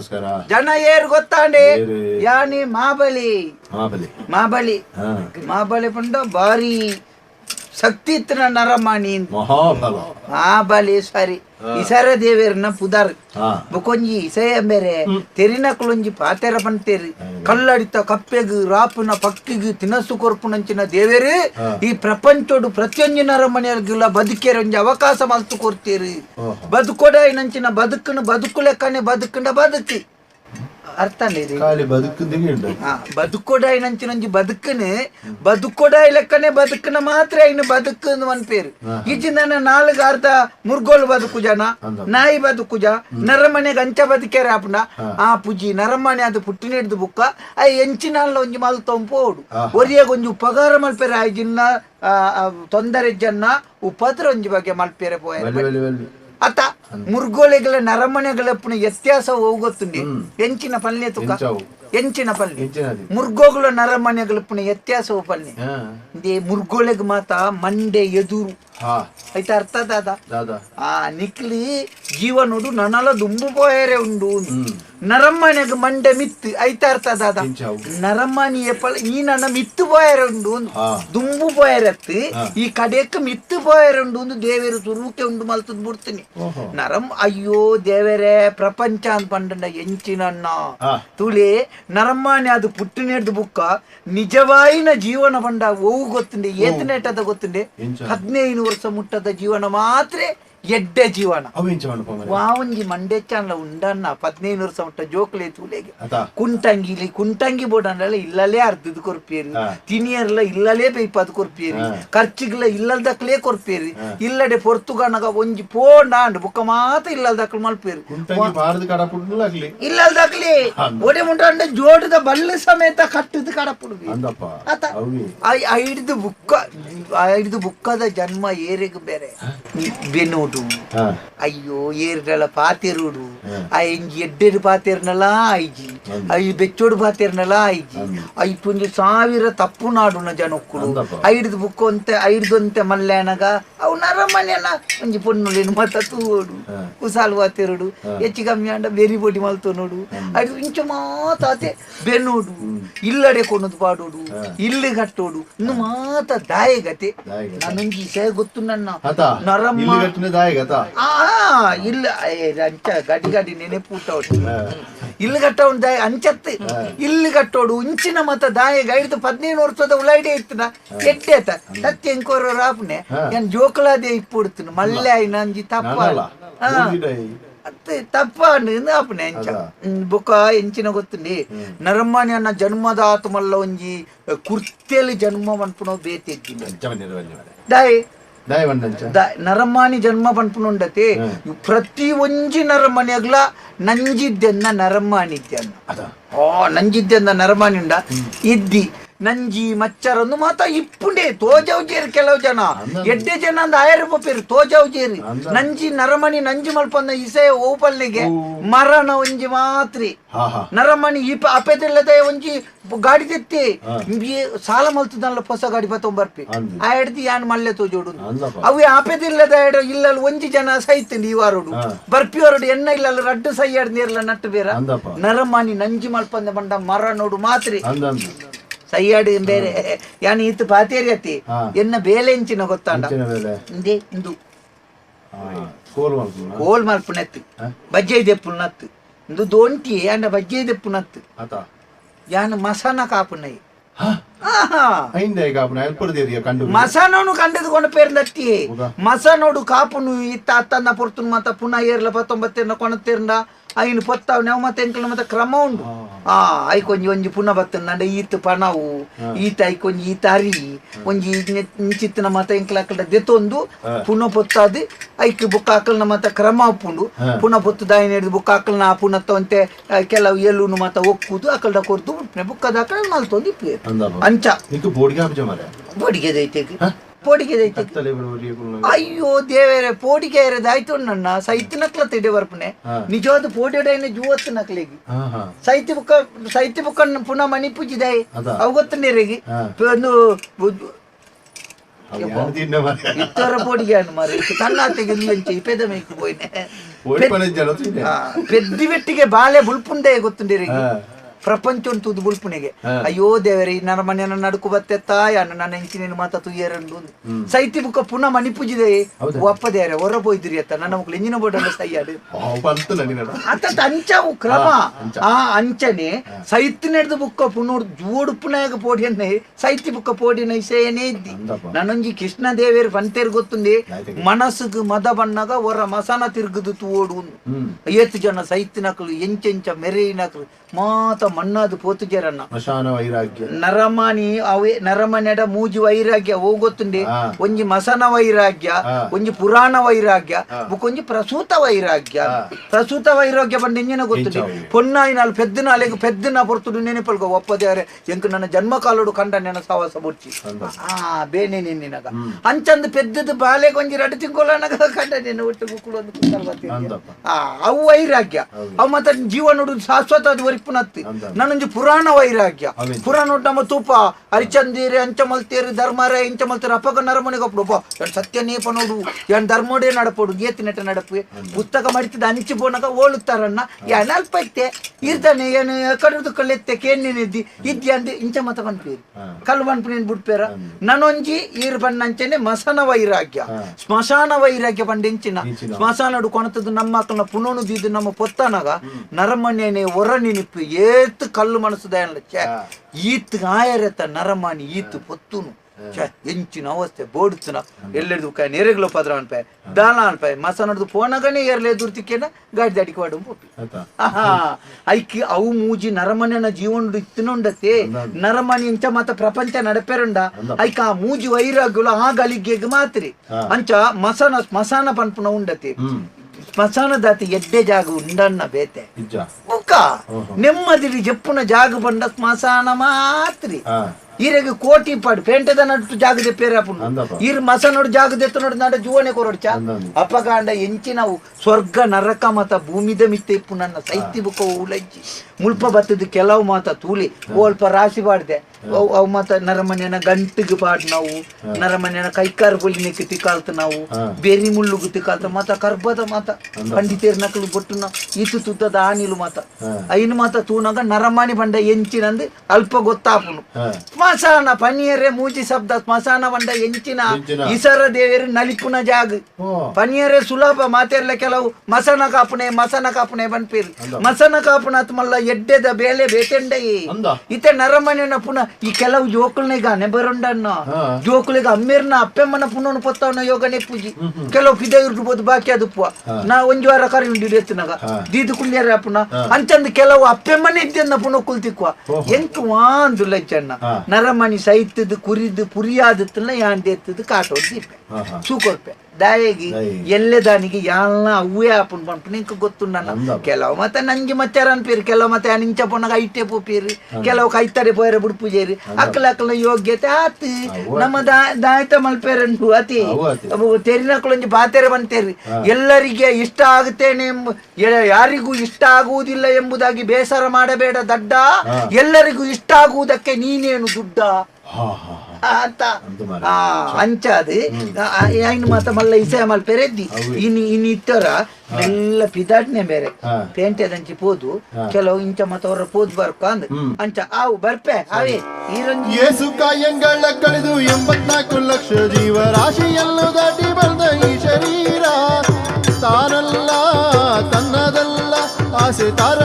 ನಮಸ್ಕಾರ. ಜನ ಏರ್ ಗೊತ್ತಾಂಡೆ? ಯಾನಿ ಮಾಬಲಿ. ಮಾಬಲಿ. ಮಾಬಲಿ. ಮಾಬಲಿ ಪಂಡ ಭಾರಿ. ಶಕ್ತಿ ಇತ್ತಿನ ನರಮಾಣಿ ಮಹಾಬಲ ಮಾಬಲಿ ಸರಿ ಇಸರ ದೇವೇರನ ಪುದಾರ್ ಹಾ ಬೊಕೊಂಜಿ ಇಸಯ ಬೇರೆ ತೆರಿನಕುಲೊಂಜಿ ಪಾತೆರ ಪಂತೇರಿ ಕಲ್ಲಡಿತ ಕಪ್ಪೆಗು ರಾಪುನ ಪಕ್ಕಿಗು ತಿನಸು ಕೊರ್ಪುನಂಚಿನ ದೇವೇರು ಈ ಪ್ರಪಂಚೋಡು ಪ್ರತಿಯೊಂದು ನರಮನೆಯರ್ಗಿಲ್ಲ ಬದುಕೇರ ಒಂಜಿ ಅವಕಾಶ ಮಲ್ತು ಕೊಡ್ತೀರಿ ಓಹೋ. ಬದುಕೋಡ ನಂಚಿನ ಬದುಕನ್ನು ಬದುಕು ಲೆಕ್ಕನೆ ಬದುಕಂಡ ಬದುಕಿ ಅರ್ಥ ಇದು. ಖಾಲಿ ಬದುಕಿಂದಿಗೆ ಉಂಟು ಆ, ಬದುಕೋಡಾಯ್ ನಂಚಿನೊಂಜಿ ಬದುಕನೆ ಬದುಕೋಡಾಯ್ ಲೆಕ್ಕನೆ ಬದುಕನ ಮಾತ್ರ ಇನ್ನು ಬದುಕು ಒಂದ್ ಪೇರು. ಈಚಿನ ನಾಲ್ಕು ಅರ್ಧ ಮುರ್ಗೋಲ್ ಬದುಕು ಜನ ನಾಯಿ ಬದುಕುಜ ಜ. ನರಮನೆಗೆ ಅಂಚ ಬದುಕ್ಯಾರ ಆಪುಂಡ ಆ ಪುಜಿ ನರಮನೆ ಅದು ಪುಟ್ಟಿನ ಹಿಡ್ದು ಬುಕ್ಕ. ಆ ಎಂಚಿನಲ್ಲ ಒಂಜಿ ಮಲ್ತೊಂಪು ಓಡು. ಒರಿಯಾಗ ಒಂಜಿ ಉಪಕಾರ ಮಲ್ಪೇರೆ. ಆ ಜಿನ್ನ ತೊಂದರೆ ಜನ್ನ ಉಪದ್ರ ಒಂಜಿ ಬಗ್ಗೆ ಮಲ್ಪೇರೆ ಪೋಯ. ಅತ್ತ. ಮುರ್ಗೋಲೆಗಳ ನರಮನೆಗಳ ವ್ಯತ್ಯಾಸ ಹೋಗುತ್ತುಂಡಿ ಎಂಚಿನ ಪಲ್ಯ ತುಕ ಎಂಚಾವು ಎಂಚಿನ ಪಲ್ಯ ಮುರ್ಗೋಗಳ ನರಮನೆಗಳ ಪುಣ ವ್ಯತ್ಯಾಸವು ಪಲ್ಲಿ. ದೇ ಇಂದೇ ಮುರ್ಗೋಲೆಗ್ ಮಾತ ಮಂಡೆ ಎದುರು. ಐತ ಅರ್ಥ ದಾದ. ಆ ನಿಕ್ಲಿ ಜೀವನುಡು ನನಲ ದುಂಬು ಪೋಯರೆ ಉಂಡು ನರಮ್ಮನೆಗೆ ಮಂಡೆ ಮಿತ್ತು. ಐತ ಅರ್ಥ ದಾದ ಹೆಂಚಾವು ನರಮ್ಮನಿ ಈ ನನ್ನ ಮಿತ್ತು ಪೋಯರೆ ಉಂಡು ದುಂಬು ಪೋಯರತ್ತು ಈ ಕಡೆಕ್ ಮಿತ್ತು ಪೋಯರೆ ಉಂಡು ಒಂದು ದೇವೇರು ತುರುಕೆ ಉಂಡು ಮಲ್ತದ್ ಬಿಡ್ತೀನಿ. ನರಮ್ ನರಂ ಅಯ್ಯೋ ದೇವರೇ ಪ್ರಪಂಚ ಅಂತ ಪಂಡ ಎಂಚಿನನ್ನ ತುಳಿ ನರಮ್ಮಾನಿ ಅದು ಪುಟ್ಟಿನೆಡ್ದು ಬುಕ್ಕ ನಿಜವಾಯಿನ ಜೀವನ ಬಂಡ ಓವು ಗೊತ್ತುಂಡೆ ಏತನೇಟದ ಗೊತ್ತುಂಡೆ ಎಂಚ ಹದಿನೈದು ವರ್ಷ ಮುಟ್ಟದ ಜೀವನ ಮಾತ್ರ ಎಡ್ಡೆ ಜೀವನ. ವಾವಂಜಿ ಮಂಡೆ ಚಾನ್ಲ ಉಂಡನ್ನ ಪದ್ನೈದು ವರ್ಷ ಉಂಟ ಜೋಕ್ಲೆ ತೂಲೆಗೆ ಆತ ಕುಂಟಂಗಿಲಿ ಕುಂಟಂಗಿ ಬೋಡನ್ನೆಲ್ಲ ಇಲ್ಲಲೇ ಅರ್ಧದ ಕೊರ್ಪೇರಿ ಹಾ. ತಿನಿಯರ್ಲ ಇಲ್ಲಲೇ ಬೈಪದ್ ಕೊರ್ಪೇರಿ ಖರ್ಚಿಗ್ಲ ಇಲ್ಲದಕ್ಲೇ ಕೊರ್ಪೇರಿ ಇಲ್ಲಡೆ ಪೊರ್ತುಗನಗ ಒಂಜಿ ಪೋಂಡ ಅಂಡ್ ಬುಕ್ಕ ಮಾತ ಇಲ್ಲದಕ್ಲು ಮಲ್ಪೇರಿ ಕುಂಟಂಗಿ ಪುಟ್ಲಾಗ್ಲಿ ಬೋಡೆ ಒಡೆ ಮುಂಡ ಜೋಡದ ಬಳ್ಳಿ ಸಮೇತ ಕಟ್ಟದ ಕಡಪುಡುವಿ ಆತ. ಅವಿ ಐದು ಬುಕ್ಕ ಐದು ಬುಕ್ಕದ ಜನ್ಮ ಏರಿಗ ಬೇರೆ. ಬೆನ್ನೋಡು ಹಾ ಅಯ್ಯೋ ಏರ್ಗಳ ಪಾತೆರುಡು ಆ ಇಂಜಿ ಎಡ್ಡೆಡು ಪಾತೆರ್ನಲ್ಲ ಐಜಿ ಐ ಬೆಚ್ಚೋಡು ಪಾತೆರ್ನಲ್ಲ ಐಜಿ ಐಟೊಂದು ಸಾವಿರ ತಪ್ಪು ನಾಡುನ ಜನಕ್ಕುಳು ಅಂದಪ್ಪ. ಐಡ್ದು ಬುಕ್ಕು ಅಂತ ಐಡ್ದಂತೆ ಮಲ್ಯಾನಗ ಅವು ನರಮನೆನ ಒಂಜಿ ಪೊನ್ನುಲಿನ ಮತ ತೂಡು ಕುಸಾಲು ಪಾತೆರುಡು ಹೆಚ್ಚು ಕಮ್ಮಿ ಅಂಡ ಬೆರಿ ಬೋಟಿ ಮಲ್ತು ನೋಡು ಅದು ಇಂಚು ಮಾತಾತೆ ಬೆನ್ನೋಡು ಇಲ್ಲಡೆ ಕೊನದು ಪಾಡೋಡು ಇಲ್ಲಿ ಕಟ್ಟೋಡು ಇನ್ನು ಮಾತ ದಾಯಗತೆ ದಾಯಗತೆ. ನಾನೊಂಜಿ ಸೇ ಗೊತ್ತು ನನ್ನ ಆತ ನರಮ್ಮ ಇಲ್ಲಿ ಕಟ್ಟಿನ ದಾಯಗತ ಆ ಇಲ್ಲ ಏ, ಅಂಚ ಗಡಿ ಗಡಿ ನೆನೆಪೂಟ ಇಲ್ಲಿ ಕಟ್ಟ ಉಂಟ ಅಂಚತ್ತು ಇಲ್ಲಿ ಕಟ್ಟೋಡು ಉಂಚಿನ ಮತ ದಾಯ ಐದು ಹದಿನೈದು ವರ್ಷದ ಉಳ್ಳಾಡಿ ಇತ್ತನ ಎಡ್ಡೆ ಆತ ಸತ್ಯ ಎಂಕೋರ ರಾಪನೆ ಏನ್ ಜೋಕಲಾದೆ ಇಪ್ಪುಡ್ತೀನಿ ಮಲ್ಲೆ ಆಯ್ನ ಅಂಜಿ ತಪ್ಪ ನಾನಲ್ಲ ಹಾ. ಹೋಗಿಡೈ. ಅತ್ತೆ ತಪ್ಪ ಆಪನೆ ಎಂಚ ಅದ. ಹ್ಮ್, ಬೊಕ ಎಂಚಿನ ಗೊತ್ತುಂಡಿ ನರಮ್ಮನಿ ಅನ್ನ ಜನ್ಮದ ಆತ್ಮಲ್ಲ ಒಂಜಿ ಕುರ್ತೆಲಿ ಜನ್ಮ ಮನ್ಪುನೋ ಬೇತಿದ್ದೀನಿ ಅಂಚ ನರಮಾನಿ ಜನ್ಮ ಪನ್ಪುನುಂಡತೆ ಪ್ರತಿ ಒಂಜಿ ನರಮನೆಗ್ಲ ನಂಜಿದ್ದೆನ್ನ ನರಮಾನಿದ್ದೆ ಅದ. ಓ ನಂಜಿದ್ದೆನ್ನ ನರಮಾನಿಂಡ ಇದ್ದಿ. ನಂಜಿ ಮಚ್ಚರನ್ನು ಮಾತ ಇಪ್ಪುಂಡೆ ತೋಜೌಜೇರಿ ಕೆಲವು ಜನ. ಎಡ್ಡೆ ಜನ ಅಂದ ಆಯರ್ ಪಪ್ಪಿರಿ ತೋಜೌಜೇರಿ ನಂಜಿ ನರಮಣಿ ನಂಜಿ ಮಲ್ಪಂದ ಇಸೆ ಓಪಲ್ನಿಗೆ ಮರಣ ಒಂಜಿ ಮಾತ್ರಿ. ನರಮಣಿ ಇಪ್ಪ ಅಪೆದಿಲ್ಲದೆ ಒಂಜಿ ಗಾಡಿ ತೆತ್ತಿ. ಸಾಲ ಮಲ್ತದಲ್ಲ ಹೊಸ ಗಾಡಿ ಬತ್ತೊಂಬರ್ಪಿ ಬರ್ಪಿ ಆ ಎಡ್ದಿ ಯಾನ್ ಮಲ್ಲೆ ತೋಜೋಡು ಅವೆ ಆಪೆದಿಲ್ಲದ ಇಲ್ಲಲ್ಲಿ ಒಂಜಿ ಜನ ಸಹಿತ ಈ ವಾರೋಡು. ಬರ್ಪಿ ಹೊರಡು ಎನ್ನ ಇಲ್ಲಲ್ಲ ರಡ್ಡು ಸೈಯಾಡ್ ನೀರ್ಲ ನಟ್ಟು ಬೇರ. ನರಮಣಿ ನಂಜಿ ಮಲ್ಪಂದ ಬಂಡ ಮರ ನೋಡು ಮಾತ್ರಿ. ಸೈಯಾಡಿ ಬೇರೆ ಯಾನ್ ಈತ ಪಾತೇರಿ ಅತಿ ಎನ್ನ ಬೇಲೆ ಇಂಚಿನ ಗೊತ್ತಾಂಡ ಇಂದೇ ಇಂದು. ಕೋಲ್ ಮಲ್ಪುನತ್ತು. ಬಜ್ಜೈ ದೆಪ್ಪುನತ್ತು ಇಂದು ದೋಂಟಿ ಅಂಡ ಬಜ್ಜೈ ದೆಪ್ಪುನತ್ತು ಯಾನ್ ಮಸಾನ ಕಾಪುನೈ. ಅವನ ಎಲ್ಪಡ್ದೇರಿಯ ಕಂಡು ಮಸನನು ಪೇರ್ಲತ್ತಿ. ಹೌದಾ? ಮಸನೋಡು ಕಾಪುನು ಇತ್ತ ಅತ್ತನ್ನ ಪೊರ್ತುನು ಮತ್ತ ಪುನಃ ಏರ್ಲ ಪತ್ತೊಂಬತ್ತೇರ್ನ ಕೊಣತ್ತೇರ್ನ ಐನು ಪತ್ತಾವ್ ಆ ಐ ಕೊಂಜಿ ಒಂಜಿ ಪುನಃ ನಂಡ ಈತ್ ಪಣವು ಈತ ಐ ಕೊಂಜಿ ಈತ ಅರಿ. ಒಂಜಿ ಇಂಚಿತ್ತಿನ ಮತ ಎಂಕಲ ಅಕ್ಕಲ್ಡ ದೆತ್ತೊಂದು ಪುನಃ ಪೊತ್ತಾದ್ ಐಕ್ ಬುಕ್ಕ ಅಕ್ಕಲ್ನ ಮತ ಕ್ರಮ ಉಪ್ಪುಂಡು. ಪುನಃ ಪೊತ್ತು ದಾಯಿನ ಹಿಡಿದು ಬುಕ್ಕ ಅಕ್ಕಲ್ನ ಆ ಪುನಃ ಅಂತೆ ಕೆಲವು ಎಲ್ಲೂನು ಮತ ಒಕ್ಕುದು ಅಕಲ್ಡ ಕೊರ್ದು ಬುಕ್ಕದ ಅಕ್ಕಳ ಮಲ್ತೊಂದು ಅಂದಪ್ಪ ಅಂಚ. ಬೋಡಿಗೆ ದೈತೆಗೆ ಪೋಡಿಗೆ ಅಯ್ಯೋ ದೇವರೇ ಪೋಡಿಗೆ ಇರೋದು ಆಯ್ತು ನನ್ನ. ಸೈತ್ ನಕ್ಲ ತಿಡಿ ಬರ್ಪನೆ. ನಿಜವಾದ ಪೋಡಿಡೈನ ಜೂವತ್ತು ನಕ್ಲಿಗೆ. ಸೈತಿ ಬುಕ್ಕ ಸೈತಿ ಬುಕ್ಕ ಪುನಃ ಮಣಿ ಪೂಜಿದಾಯ್ ಅವತ್ತು ನೀರಿಗೆ. ಒಂದು ಇತ್ತರ ಪೋಡಿಗೆ ಅನ್ನು ಮಾರಿ ತನ್ನ ತೆಗೆದು ಪೆದ್ದಿ ಬೆಟ್ಟಿಗೆ ಬುಳ್ಪುಂಡೆ ಗೊತ್ತುಂಡಿರಿಗೆ ಪ್ರಪಂಚ ತುದು ಬುಲ್ಪುನಿಗೆ ಅಯ್ಯೋ ದೇವರಿ ನನ್ನ ಮನೆಯನ್ನ ನಡುಕು ಬತ್ತೆ ತಾಯ ನನ್ನ ಹೆಂಚಿನ ಮಾತ ತುಯ್ಯರಂಡು ಸೈತಿ ಬುಕ್ಕ ಪುನಃ ಮನಿ ಪೂಜಿದೆ ಒಪ್ಪ ದೇವರೆ ಹೊರ ಪೋಯ್ದಿರಿ ಅತ್ತ ನನ್ನ ಮಕ್ಕಳು ಎಂಜಿನ ಬೋಟ್ ಅನ್ನ ಸೈಯಾಡು ಅತ್ತ ಅಂಚ ಕ್ರಮ ಆ ಅಂಚನೆ ಸೈತಿ ನಡೆದು ಬುಕ್ಕ ಪುನೋಡ್ ಜೋಡುಪುನಾಗ ಪೋಡಿಯನ್ನೇ ಸೈತಿ ಬುಕ್ಕ ಪೋಡಿನ ಇಸೇನೇ ಇದ್ದಿ ನನ್ನೊಂಜಿ ಕೃಷ್ಣ ದೇವೇರ್ ಪಂತೇರ್ ಗೊತ್ತುಂಡಿ ಮನಸ್ಸಿಗೆ ಮದ ಬಣ್ಣಗ ಹೊರ ಮಸಾನ ತಿರುಗುದು ತೋಡು ಏತು ಜನ ಸೈತಿನಕ್ಳು ಎಂಚೆಂಚ ಮೆರೆಯಿನಕ್ಳು ಮಾತ ಮಣ್ಣಾದು ಪೋತುಜರನ್ನ ಮಶಾನ ವೈರಾಗ್ಯ. ನರಮಾನಿ ಅವೇ ನರಮನೆಡ ಮೂಜಿ ವೈರಾಗ್ಯ ಓ ಗೊತ್ತುಂಡೆ? ಒಂಜಿ ಮಸನ ವೈರಾಗ್ಯ. ಒಂಜಿ ಪುರಾಣ ವೈರಾಗ್ಯ. ಬುಕೊಂಜಿ ಪ್ರಸೂತ ವೈರಾಗ್ಯ. ಪ್ರಸೂತ ವೈರಾಗ್ಯ ಬಂದು ಇಂಜಿನ ಗೊತ್ತುಂಡೆ? ಪೊನ್ನಾಯಿ ನಾಲ್ ಪೆದ್ದನ ಪೆದ್ದಿನ ಪೆದ್ದನ ಪೊರ್ತುಡು ನೆನಪಲ್ಗ ಒಪ್ಪದೇವರೆ ಎಂಕ್ ನನ್ನ ಜನ್ಮ ಕಾಲೋಡು ಕಂಡ ನೆನ ಸವಾಸ ಬುಡ್ಚಿ ಆ ಬೇನೆ ನಿನ್ನಿನಗ ಹ್ಮ್. ಅಂಚಂದು ಪೆದ್ದದ ಬಾಲೆ ಒಂಜಿ ರಡು ತಿಂಗಳ ಕಂಡ ನೆನ ಒಟ್ಟು ಅಂದಪ್ಪ. ಆ ಅವು ವೈರಾಗ್ಯ. ಅವು ಮತ್ತೆ ಜೀವನೋಡು ಶಾಶ್ವತ ಅದು ವರಿಪುನತ್ತಿ ನನ್ನೊಂದು ಪುರಾಣ ವೈರಾಗ್ಯ? ಪುರಾಣ ನಮ್ಮ ತೂಪ. ಹರಿಚಂದೀರಿ ಅಂಚಮಲ್ತೇರಿ ಇಂಚ ಮಲ್ತೀರಿ ಅಪ್ಪಗ ನರಮನೆಗೆ ಒಪ್ಪಡು ಸತ್ಯ ನೇಪ ನೋಡು. ಎನ್ ಧರ್ಮೋಡೆ ನಡಪೋಡು. ಗೇತಿ ನೆಟ ನಡಪು. ಪುಸ್ತಕ ಮಡಿತಿದ್ದ ಅಂಚಿ ಬೋನಗ ಓಳುತ್ತಾರನ್ನ. ಏನ್ ಅಲ್ಪ ಐತೆ. ಇರ್ತಾನೆ ಏನು ಕಡಿದು ಕಳ್ಳೆತ್ತೆ ಕೇನಿದ್ದಿ ಇದ್ದಿ ಅಂದಿ ಇಂಚ ಮತ ಬಂದ್ಪೇರಿ ಕಲ್ಲು ನೀನ್ ಬಿಡ್ಪೇರ? ನನ್ನೊಂಜಿ ಈರ್ ಬಣ್ಣಂಚನೆ ಮಸನ ವೈರಾಗ್ಯ. ಸ್ಮಶಾನ ವೈರಾಗ್ಯ ಬಂಡೆಂಚಿನ ಇಂಚಿನ. ಸ್ಮಶಾನ ಕೊಣತದ್ದು ನಮ್ಮ ಮಕ್ಕಳನ್ನ ಪುನೋನು ದೀದು ನಮ್ಮ ಪೊತ್ತನಾಗ. ನರಮಣ್ಯನೇ ಹೊರ ನಿನಿಪ್ಪು ಏತ್ ಕಲ್ಲು ದಯನ್ಲ ಛೆ ಹಾ. ಈತ್ ಆಯರತ ನರಮಣಿ ಈತ್ ಪೊತ್ತುನು ಛೆ ಎಂಚಿನ ಅವಸ್ಥೆ ಬೋಡುತ್ತುನ ಎಲ್ಲೆಡ್ದು ಕೈ ನೆರೆಗ್ಲು ಪದ್ರ ಅನ್ಪಾಯ ದಾನ ಅನ್ಪಾಯ ಮಸ ನಡ್ದು ಪೋನಗನೆ ಏರ್ಲೆ ದುರ್ತಿಕ್ಕೇನ ಗಾಡಿ ದಾಡಿಗೆ ವಾಡು ಪೋಪಿ ಐಕಿ ಅವು ಮೂಜಿ ನರಮನೆನ ಜೀವನ ಇತ್ತಿನುಂಡತೆ ನರಮಣಿ ಇಂಚ ಮಾತ ಪ್ರಪಂಚ ನಡಪೆರುಂಡ ಐಕ ಆ ಮೂಜಿ ವೈರಾಗ್ಯಗಳು ಆ ಗಳಿಗೆಗ್ ಮಾತ್ರಿ. ಅಂಚ ಮಸನ ಮಸಾನ ಪನ್ಪುನ ಉಂಡತೆ. ಹ್ಮ್ ಸ್ಮಶಾನ ದಾತಿ ಎಡ್ಡೆ ಜಾಗ ಉಂಡನ್ನ ಬೇತೆ. ಬುಕ್ಕ ನೆಮ್ಮದಿಲಿ ಜಪ್ಪುನ ಜಾಗ ಬಂಡ ಸ್ಮಶಾನ ಮಾತ್ರಿ. ಈರೆಗೆ ಕೋಟಿ ಪಾಡು ಪೇಂಟದ ನಟ್ಟು ಜಾಗದ ಪೇರ. ಈರ್ ಮಸ ನೋಡು ನಾಡ ಜುವನೆ ಕೊರಡ್ಚ. ಅಂದಂದು. ಅಪಗಾಂಡ ಎಂಚಿನವು ಸ್ವರ್ಗ ನರಕ ಮತ ಭೂಮಿದ ಮಿತ್ತೆ ಇಪ್ಪು ನನ್ನ ಸೈತಿ ಬುಕ್ಕ ಉಲಜ್ಜಿ. ಮುಲ್ಪ ಬತ್ತದ ಕೆಲವು ಮಾತ ತೂಲಿ ಓಲ್ಪ ರಾಶಿ ಬಾಡ್ದೆ. ಅವು ಅವು ಮಾತ ನರಮನೆನ ಗಂಟಿಗೆ ಪಾಡ್ ನಾವು. ನರಮನೆನ ಕೈಕಾರ್ ಬೊಲಿನೆಕ್ಕೆ ತಿಕ್ಕಾಲ್ತ ನಾವು. ಬೇರಿ ಮುಳ್ಳುಗು ತಿಕ್ಕಾಲ್ತ ಮಾತ ಕರ್ಬದ ಮಾತ ಪಂಡಿತೇರ್ ನಕಲು ಬೊಟ್ಟುನ ಈತು ತುತ್ತದ ಆನಿಲು ಮಾತ. ಐನು ಮಾತ ತೂನಾಗ ನರಮಣಿ ಬಂಡ ಎಂಚಿನಂದು ಅಲ್ಪ ಗೊತ್ತಾಪುನು. ಸ್ಮಶಾನ ಪನಿಯರೆ ಮೂಜಿ ಶಬ್ದ ಸ್ಮಶಾನ ಬಂಡ ಎಂಚಿನ. ಇಸರ ದೇವರು ನಲಿಪುನ ಜಾಗ. ಪನಿಯರೆ ಸುಲಭ ಮಾತೆರ್ಲ ಕೆಲವು ಮಸನ ಕಾಪುನೆ ಮಸನ ಕಾಪುನೆ ಬನ್ಪೇರು ಮಸನ ಕಾಪುನ ಮಲ್ಲ ಎಡ್ಡೆದ ಬೇಳೆ ಬೇಟೆಂಡಯಿ ಅಂದ. ಇತ್ತೆ ನರಮನೆನ ಪುನಃ ಈ ಕೆಲವು ಜೋಕುಲ್ನಿಗ ನೆಬರೊಂಡನ್ನ ಹಾ. ಜೋಕುಲಿಗ ಅಮ್ಮೇರ್ನ ಅಪ್ಪೆಮ್ಮನ ಪುನಃ ಪೊತ್ತವನ ಯೋಗ ನೆಪ್ಪುಜಿ ಕೆಲವು ಪಿದ ಇರ್ಬೋದು ಬಾಕಿ ಅದುಪ್ಪುವ ನಾ ಒಂಜಿ ವಾರ ಕರಿ ಉಂಡಿ ಎತ್ತಿನಾಗ ಹಾ. ದೀದು ಕುಲ್ಯಾರ ಪುನ ಅಂಚಂದ ಕೆಲವು ಅಪ್ಪೆಮ್ಮನೆ ಇದ್ದನ್ನ ಪುನಃ ಕುಲ್ತಿಕ್ವ ಎಂಕ್ ವಾಂದು ಲಜ್ಜಣ್ಣ ಹಾ. ನರಮಣಿ ಸೈತದ ಕುರಿದು ಪುರಿಯಾದತ್ತನ್ನ ಯಾಂದೆ ಎತ್ತದು ಕಾಟೋದು ದೀಪೆ ಹಾ ಹಾ ಸೂಕೊರ್ಪೆ ದಾಯಿಗಿ. ಎಲ್ಲೆ ದಾನಿಗೆ ಯಾಲ್ನ ಅವ್ವೇ ಆಪುನ್ ಪಂಪು ನಿಂಕ ಗೊತ್ತು ನನ್ನ ಕೆಲವು ಮತ್ತೆ ನಂಗೆ ಮಚ್ಚಾರ ಅನ್ಪೀರಿ ಕೆಲವು ಮತ್ತೆ ನಿಂಚ ಪೊಣ್ಣಗ ಐಟೆ ಪೋಪೀರಿ ಕೆಲವು ಕೈತಾರೆ ಪೋಯರ ಬುಡ್ಪುಜೇರಿ ಅಕ್ಕಲ ಅಕ್ಕಲ ಯೋಗ್ಯತೆ ಆತು. ಅವು ನಮ್ಮ ದಾಯ ದಾಯ್ತ ಮಲ್ಪೇರಂಟು ಅತಿ ತೆರಿನ ಕುಳಂಜಿ ಪಾತೆರೆ ಬಾತೆರೆ. ಬಂತೇರಿ ಎಲ್ಲರಿಗೆ ಇಷ್ಟ ಆಗುತ್ತೇನೆ ಎಂಬ ಯಾರಿಗೂ ಇಷ್ಟ ಆಗುವುದಿಲ್ಲ ಎಂಬುದಾಗಿ ಬೇಸರ ಮಾಡಬೇಡ ದಡ್ಡ. ಎಲ್ಲರಿಗೂ ಇಷ್ಟ ಆಗುವುದಕ್ಕೆ ನೀನೇನು ದುಡ್ಡ? ಆ ಅಂಚಾದು. ಐನು ಮಾತ ಮಲ್ಲ ಇಸೆ ಮಲ್ಪೆರೆದ್ದಿ ಅವು. ಇನ್ ಇತ್ತರ ಎಲ್ಲ ಪಿದಾಟ್ನೆ ಬೇರೆ. ಹಾ. ಪೇಂಟೆದಂಚಿ ಪೋದು. ಕೆಲವು ಇಂಚ ಮತ್ತ ಅವರ ಪೋದು ಬರ್ಕ ಅಂದ್. ಅಂಚ ಆವು ಬರ್ಪೆ ಅವೇ ಈರೊಂಜಿ ಯೇಸು ಕಾಯಂಗಳ ಕಳೆದು ಎಂಬತ್ನಾಲ್ಕು ಲಕ್ಷ ಜೀವ ಜೀವರಾಶಿಯನ್ನು ದಾಟಿ ಬಂದ ಈ ಶರೀರ. ತಾನಲ್ಲ ತನ್ನದಲ್ಲ ಆಸೆ ತಾರ